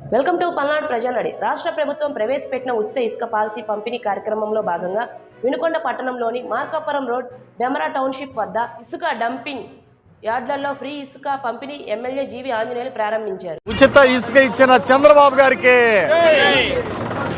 Welcome to Palnadu ప్రజానడి. రాష్ట్ర ప్రభుత్వం ప్రవేశపెట్టిన ఉచిత ఇసుక పాలసీ పంపిణీ కార్యక్రమంలో భాగంగా వినుకొండ పట్టణంలోని మార్కాపురం రోడ్ బెమరా టౌన్షిప్ వద్ద ఇసుక డంపింగ్ యార్డ్లలో ఫ్రీ ఇసుక పంపిణీ ఎమ్మెల్యే జీవి ఆంజనేయులు ప్రారంభించారు. ఉచిత ఇసుక ఇచ్చిన చంద్రబాబు గారికి.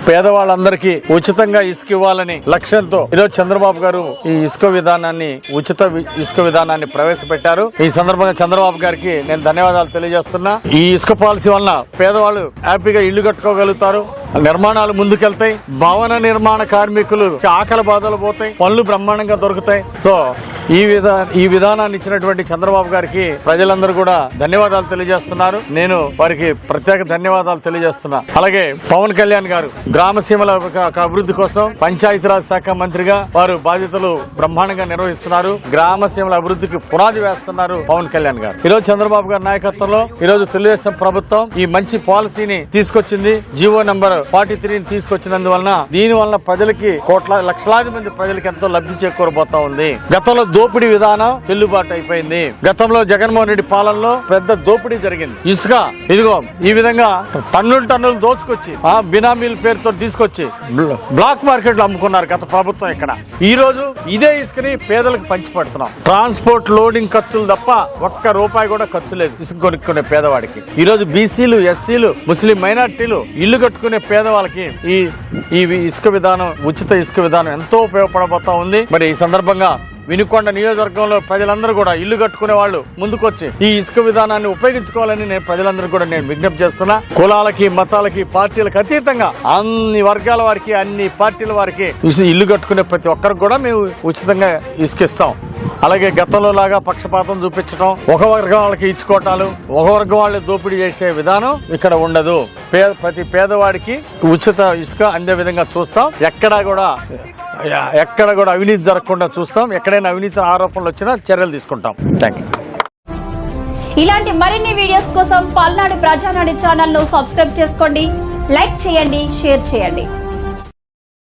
పేదవాళ్ళందరికీ ఉచితంగా ఇసుక ఇవ్వాలని లక్ష్యంతో ఈరోజు చంద్రబాబు గారు ఈ ఇసుక విధానాన్ని ఉచిత ఇసుక విధానాన్ని ప్రవేశపెట్టారు. ఈ సందర్భంగా చంద్రబాబు గారికి నేను ధన్యవాదాలు తెలియజేస్తున్నా. ఈ ఇసుక పాలసీ వలన పేదవాళ్ళు హ్యాపీగా ఇల్లు కట్టుకోగలుగుతారు. నిర్మాణాలు ముందుకెళ్తాయి. భవన నిర్మాణ కార్మికులు ఆకలి బాధలు పోతాయి. పనులు బ్రహ్మాండంగా దొరుకుతాయి. సో ఈ విధా ఈ విధానాన్ని ఇచ్చినటువంటి చంద్రబాబు గారికి ప్రజలందరూ కూడా ధన్యవాదాలు తెలియజేస్తున్నారు. నేను వారికి ప్రత్యేక ధన్యవాదాలు తెలియజేస్తున్నా. అలాగే పవన్ కళ్యాణ్ గారు గ్రామ సీమల ఒక- అభివృద్ధి కోసం పంచాయతీరాజ్ శాఖ మంత్రిగా వారు బాధ్యతలు బ్రహ్మాండంగా నిర్వహిస్తున్నారు. గ్రామ సీమల అభివృద్ధికి పునాది వేస్తున్నారు పవన్ కళ్యాణ్ గారు. ఈ రోజు చంద్రబాబు గారి నాయకత్వంలో ఈరోజు తెలుగుదేశం ప్రభుత్వం ఈ మంచి పాలసీని తీసుకొచ్చింది. జీవో నంబర్ ఫార్టీ త్రీని తీసుకొచ్చినందువలన దీని వలన ప్రజలకి కోట్ల లక్షలాది మంది ప్రజలకి ఎంతో లబ్ధి చేకూరబోతా ఉంది. గతంలో దోపిడీ విధానం చెల్లుబాటు అయిపోయింది. గతంలో జగన్మోహన్ రెడ్డి పాలనలో పెద్ద దోపిడీ జరిగింది. ఇసుక ఇదిగో ఈ విధంగా టన్నులు టన్నులు దోచుకొచ్చి ఆ బినామీల పేరుతో తీసుకొచ్చి బ్లాక్ మార్కెట్లో అమ్ముకున్నారు గత ప్రభుత్వం ఇక్కడ. ఈ రోజు ఇదే ఇసుకని పేదలకు పంచి పెడుతున్నాం ట్రాన్స్పోర్ట్ లోడింగ్ ఖర్చులు తప్ప ఒక్క రూపాయి కూడా ఖర్చు లేదు. ఇసుక కొనుక్కునే పేదవాడికి. ఈ రోజు బీసీలు ఎస్సీలు ముస్లిం మైనార్టీలు ఇల్లు కట్టుకునే పేదవాళ్ళకి ఈ ఈ ఇసుక విధానం ఉచిత ఇసుక విధానం ఎంతో ఉపయోగపడబోతా ఉంది. మరి ఈ సందర్భంగా వినుకొండ నియోజకవర్గంలో ప్రజలందరూ కూడా ఇల్లు కట్టుకునే వాళ్ళు ముందుకొచ్చి ఈ ఇసుక విధానాన్ని ఉపయోగించుకోవాలని నేను ప్రజలందరూ కూడా నేను విజ్ఞప్తి చేస్తున్నా. కులాలకి మతాలకి పార్టీలకు అతీతంగా అన్ని వర్గాల వారికి అన్ని పార్టీల వారికి ఇల్లు కట్టుకునే ప్రతి ఒక్కరికి కూడా మేము ఉచితంగా ఇసుకిస్తాం. అలాగే గతంలో లాగా పక్షపాతం చూపించడం ఒక వర్గం వాళ్ళకి ఇచ్చుకోవటాలు ఒక వర్గం వాళ్ళు దోపిడీ చేసే విధానం ఇక్కడ ఉండదు. ప్రతి పేదవాడికి ఉచిత ఇసుక అందే విధంగా చూస్తాం. ఎక్కడా కూడా ఎక్కడ కూడా అవినీతి జరగకుండా చూస్తాం. ఎక్కడైనా అవినీతి ఆరోపణలు వచ్చినా చర్యలు తీసుకుంటాం. థ్యాంక్ యూ ఇలాంటి మరిన్ని వీడియోస్ కోసం పల్నాడు ప్రజానాడు ఛానల్ను సబ్స్క్రైబ్ చేసుకోండి లైక్ చేయండి షేర్ చేయండి.